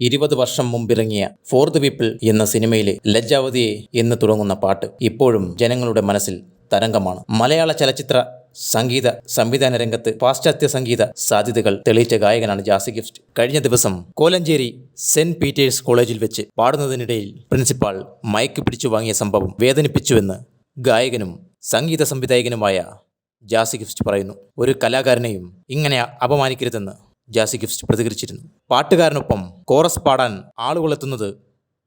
ഇരുപത് വർഷം മുമ്പിറങ്ങിയ for the people എന്ന സിനിമയിലെ ലജ്ജാവതിയെ എന്ന് തുടങ്ങുന്ന പാട്ട് ഇപ്പോഴും ജനങ്ങളുടെ മനസ്സിൽ തരംഗമാണ്. മലയാള ചലച്ചിത്ര സംഗീത സംവിധാന രംഗത്ത് പാശ്ചാത്യ സംഗീത സാധ്യതകൾ തെളിയിച്ച ഗായകനാണ് ജാസി ഗിഫ്റ്റ്. കഴിഞ്ഞ ദിവസം കോലഞ്ചേരി സെന്റ് പീറ്റേഴ്സ് കോളേജിൽ വെച്ച് പാടുന്നതിനിടയിൽ പ്രിൻസിപ്പാൾ മയക്ക് പിടിച്ചു വാങ്ങിയ സംഭവം വേദനിപ്പിച്ചുവെന്ന് ഗായകനും സംഗീത സംവിധായകനുമായ ജാസി ഗിഫ്റ്റ് പറയുന്നു. ഒരു കലാകാരനെയും ഇങ്ങനെ അപമാനിക്കരുതെന്ന് ജാസി ഗിഫ്റ്റ് പ്രതികരിച്ചിരുന്നു. പാട്ടുകാരനൊപ്പം കോറസ് പാടാൻ ആളുകളെത്തുന്നത്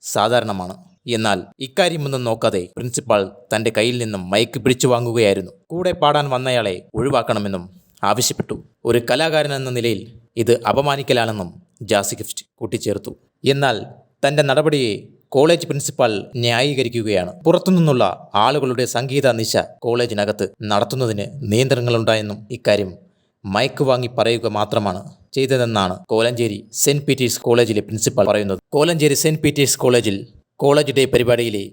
സാധാരണമാണ്. എന്നാൽ ഇക്കാര്യമൊന്നും നോക്കാതെ പ്രിൻസിപ്പാൾ തന്റെ കയ്യിൽ നിന്നും മയക്ക് പിടിച്ചു വാങ്ങുകയായിരുന്നു. കൂടെ പാടാൻ വന്നയാളെ ഒഴിവാക്കണമെന്നും ആവശ്യപ്പെട്ടു. ഒരു കലാകാരൻ എന്ന നിലയിൽ ഇത് അപമാനിക്കലാണെന്നും ജാസി ഗിഫ്റ്റ് കൂട്ടിച്ചേർത്തു. എന്നാൽ തന്റെ നടപടിയെ കോളേജ് പ്രിൻസിപ്പാൾ ന്യായീകരിക്കുകയാണ്. പുറത്തുനിന്നുള്ള ആളുകളുടെ സംഗീത നിശ കോളേജിനകത്ത് നടത്തുന്നതിന് നിയന്ത്രണങ്ങളുണ്ടായെന്നും ഇക്കാര്യം മയക്ക് വാങ്ങി പറയുക മാത്രമാണ് ചെയ്തതെന്നാണ് കോലഞ്ചേരി സെന്റ് പീറ്റേഴ്സ് കോളേജിലെ പ്രിൻസിപ്പൽ പറയുന്നത്. കോലഞ്ചേരി സെന്റ് പീറ്റേഴ്സ് കോളേജിൽ കോളേജ് ഡേ പരിപാടിയിലെ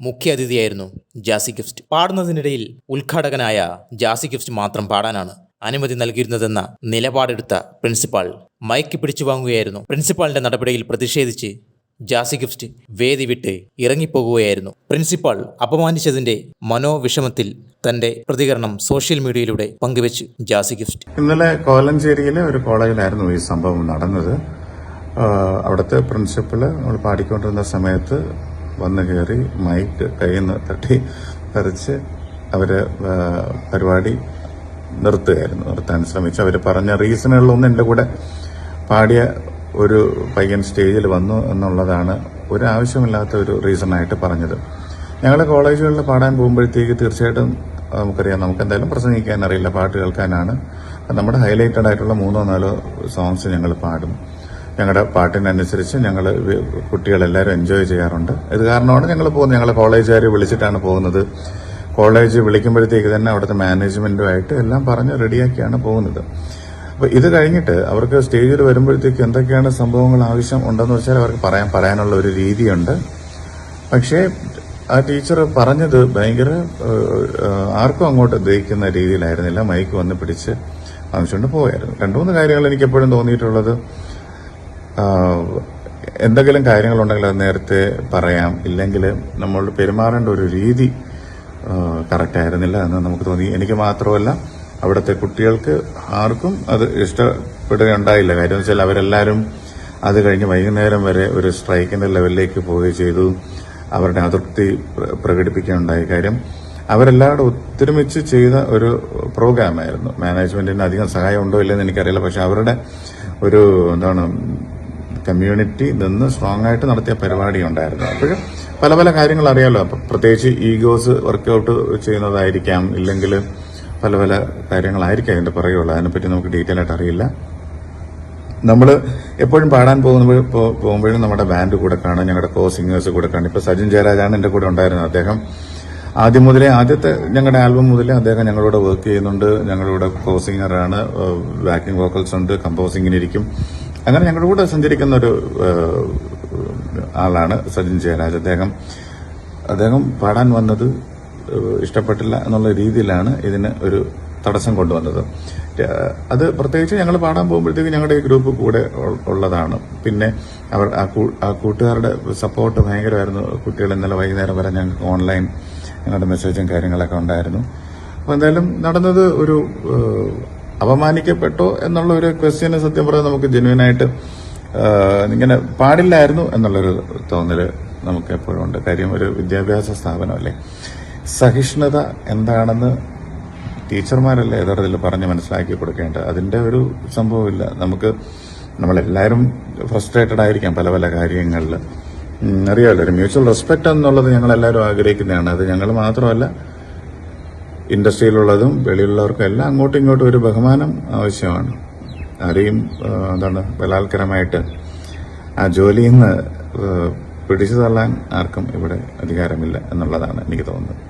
മുഖ്യ അതിഥിയായിരുന്നു ജാസി ഗിഫ്റ്റ്. പാടുന്നതിനിടയിൽ ഉദ്ഘാടകനായ ജാസി ഗിഫ്റ്റ് മാത്രം പാടാനാണ് അനുമതി നൽകിയിരുന്നതെന്ന നിലപാടെടുത്ത പ്രിൻസിപ്പാൾ മയക്ക് പിടിച്ചു വാങ്ങുകയായിരുന്നു. പ്രിൻസിപ്പാളിന്റെ നടപടിയിൽ പ്രതിഷേധിച്ച് ജാസി ഗിഫ്റ്റ് വേദി വിട്ട് ഇറങ്ങിപ്പോകുകയായിരുന്നു. പ്രിൻസിപ്പാൾ അപമാനിച്ചതിന്റെ മനോവിഷമത്തിൽ തന്റെ പ്രതികരണം സോഷ്യൽ മീഡിയയിലൂടെ പങ്കുവച്ചു ജാസി ഗിഫ്റ്റ്. ഇന്നലെ കോലഞ്ചേരിയിലെ ഒരു കോളേജിലായിരുന്നു ഈ സംഭവം നടന്നത്. അവിടുത്തെ പ്രിൻസിപ്പൾ നമ്മൾ പാടിക്കൊണ്ടിരുന്ന സമയത്ത് വന്ന് കയറി മൈക്ക് കയ്യിൽ നിന്ന് തട്ടി തെറിച്ച് അവർ പരിപാടി നിർത്തുകയായിരുന്നു നിർത്താൻ ശ്രമിച്ചു. അവർ പറഞ്ഞ റീസണുകളിലൊന്നും എന്റെ കൂടെ പാടിയ ഒരു പയ്യൻ സ്റ്റേജിൽ വന്നു എന്നുള്ളതാണ് ഒരു ആവശ്യമില്ലാത്ത ഒരു റീസണായിട്ട് പറഞ്ഞത്. ഞങ്ങൾ കോളേജുകളിൽ പാടാൻ പോകുമ്പോഴത്തേക്ക് തീർച്ചയായിട്ടും നമുക്കറിയാം നമുക്ക് എന്തായാലും പ്രസംഗിക്കാൻ അറിയില്ല പാട്ട് കേൾക്കാനാണ്. നമ്മുടെ ഹൈലൈറ്റഡ് ആയിട്ടുള്ള മൂന്നോ നാലോ സോങ്സ് ഞങ്ങൾ പാടും. ഞങ്ങളുടെ പാട്ടിനനുസരിച്ച് ഞങ്ങൾ കുട്ടികളെല്ലാവരും എൻജോയ് ചെയ്യാറുണ്ട്. ഇത് കാരണമാണ് ഞങ്ങൾ പോകുന്നത്. ഞങ്ങൾ കോളേജുകാർ വിളിച്ചിട്ടാണ് പോകുന്നത്. കോളേജ് വിളിക്കുമ്പോഴത്തേക്ക് തന്നെ അവിടുത്തെ മാനേജ്മെന്റുമായിട്ട് എല്ലാം പറഞ്ഞ് റെഡിയാക്കിയാണ് പോകുന്നത്. അപ്പൊ ഇത് കഴിഞ്ഞിട്ട് അവർക്ക് സ്റ്റേജിൽ വരുമ്പോഴത്തേക്ക് എന്തൊക്കെയാണ് സംഭവങ്ങൾ ആവശ്യം ഉണ്ടെന്ന് വെച്ചാൽ അവർക്ക് പറയാൻ പറയാനുള്ള ഒരു രീതിയുണ്ട്. പക്ഷേ ആ ടീച്ചർ പറഞ്ഞത് ഭയങ്കര ആർക്കും അങ്ങോട്ട് ദഹിക്കുന്ന രീതിയിലായിരുന്നില്ല. മൈക്ക് വന്ന് പിടിച്ച് വാങ്ങിച്ചുകൊണ്ട് പോയായിരുന്നു. രണ്ടു മൂന്ന് കാര്യങ്ങൾ എനിക്ക് എപ്പോഴും തോന്നിയിട്ടുള്ളത് എന്തെങ്കിലും കാര്യങ്ങളുണ്ടെങ്കിൽ അത് നേരത്തെ പറയാം. ഇല്ലെങ്കിൽ നമ്മൾ പെരുമാറേണ്ട ഒരു രീതി കറക്റ്റ് ആയിരുന്നില്ല എന്ന് നമുക്ക് തോന്നി. എനിക്ക് മാത്രമല്ല അവിടുത്തെ കുട്ടികൾക്ക് ആർക്കും അത് ഇഷ്ടപ്പെടുകയുണ്ടായില്ല. കാര്യം വെച്ചാൽ അവരെല്ലാവരും അത് കഴിഞ്ഞ് വൈകുന്നേരം വരെ ഒരു സ്ട്രൈക്കിന്റെ ലെവലിലേക്ക് പോവുകയും ചെയ്തു. അവരുടെ അതൃപ്തി പ്ര- പ്രകടിപ്പിക്കുകയുണ്ടായി. കാര്യം അവരെല്ലാവരും ഒത്തൊരുമിച്ച് ചെയ്ത ഒരു പ്രോഗ്രാമായിരുന്നു. മാനേജ്മെന്റിന് അധികം സഹായം ഉണ്ടോ ഇല്ലെന്ന് എനിക്കറിയില്ല. പക്ഷെ അവരുടെ ഒരു എന്താണ് കമ്മ്യൂണിറ്റി നിന്ന് സ്ട്രോങ് ആയിട്ട് നടത്തിയ പരിപാടി ഉണ്ടായിരുന്നു അപ്പോഴും പല പല കാര്യങ്ങൾ അറിയാമല്ലോ പ്രത്യേകിച്ച് ഈഗോസ് വർക്കൗട്ട് ചെയ്യുന്നതായിരിക്കാം. ഇല്ലെങ്കിൽ പല പല കാര്യങ്ങളായിരിക്കും അതിന്റെ പുറകെയുള്ളത്. അതിനെപ്പറ്റി നമുക്ക് ഡീറ്റെയിൽ ആയിട്ട് അറിയില്ല. നമ്മൾ എപ്പോഴും പാടാൻ പോകുമ്പോൾ പോകുമ്പോഴും നമ്മുടെ ബാൻഡ് കൂടെ കാണും. ഞങ്ങളുടെ കോ സിംഗേഴ്സ് കൂടെ കാണും. ഇപ്പോൾ സജിൻ ജയരാജാണ് എന്റെ കൂടെ ഉണ്ടായിരുന്നത്. അദ്ദേഹം ആദ്യം മുതലേ ആദ്യത്തെ ഞങ്ങളുടെ ആൽബം മുതലേ അദ്ദേഹം ഞങ്ങളോട് വർക്ക് ചെയ്യുന്നുണ്ട്. ഞങ്ങളുടെ കോ സിംഗറാണ് ബാക്കിംഗ് വോക്കൽസ് ഉണ്ട്. കമ്പോസിങ്ങിനിരിക്കും അങ്ങനെ ഞങ്ങളുടെ കൂടെ സഞ്ചരിക്കുന്ന ഒരു ആളാണ് സജിൻ ജയരാജ്. അദ്ദേഹം അദ്ദേഹം പാടാൻ വന്നത് ഇഷ്ടപ്പെട്ടില്ല എന്നുള്ള രീതിയിലാണ് ഇതിന് ഒരു തടസ്സം കൊണ്ടുവന്നത്. അത് പ്രത്യേകിച്ച് ഞങ്ങൾ പാടാൻ പോകുമ്പോഴത്തേക്ക് ഞങ്ങളുടെ ഈ ഗ്രൂപ്പ് കൂടെ ഉള്ളതാണ്. പിന്നെ അവർ ആ കൂട്ടുകാരുടെ സപ്പോർട്ട് ഭയങ്കരമായിരുന്നു. കുട്ടികൾ ഇന്നലെ വൈകുന്നേരം വരെ ഞങ്ങൾക്ക് ഓൺലൈൻ ഞങ്ങളുടെ മെസ്സേജും കാര്യങ്ങളൊക്കെ ഉണ്ടായിരുന്നു. അപ്പോൾ എന്തായാലും നടന്നത് ഒരു അപമാനിക്കപ്പെട്ടോ എന്നുള്ള ഒരു ക്വസ്റ്റ്യന് സത്യം പറഞ്ഞാൽ നമുക്ക് ജെന്യൂനായിട്ട് ഇങ്ങനെ പാടില്ലായിരുന്നു എന്നുള്ളൊരു തോന്നൽ നമുക്ക് എപ്പോഴും ഉണ്ട്. കാര്യം ഒരു വിദ്യാഭ്യാസ സ്ഥാപനമല്ലേ സഹിഷ്ണുത എന്താണെന്ന് ടീച്ചർമാരല്ല യഥാർത്ഥത്തിൽ പറഞ്ഞ് മനസ്സിലാക്കി കൊടുക്കേണ്ടത്? അതിന്റെ ഒരു സംഭവമില്ല. നമുക്ക് നമ്മളെല്ലാവരും ഫ്രസ്ട്രേറ്റഡ് ആയിരിക്കാം പല പല കാര്യങ്ങളിൽ അറിയാമല്ലോ ഒരു മ്യൂച്വൽ റെസ്പെക്ട് എന്നുള്ളത് ഞങ്ങൾ എല്ലാവരും ആഗ്രഹിക്കുന്നതാണ്. അത് ഞങ്ങൾ മാത്രമല്ല ഇൻഡസ്ട്രിയിലുള്ളതും വെളിയിലുള്ളവർക്കും എല്ലാം അങ്ങോട്ടും ഇങ്ങോട്ടും ഒരു ബഹുമാനം ആവശ്യമാണ്. ആരെയും എന്താണ് ബലാത്കരമായിട്ട് ആ ജോലിയിൽ നിന്ന് പിടിച്ചു തള്ളാൻ ആർക്കും ഇവിടെ അധികാരമില്ല എന്നുള്ളതാണ് എനിക്ക് തോന്നുന്നത്.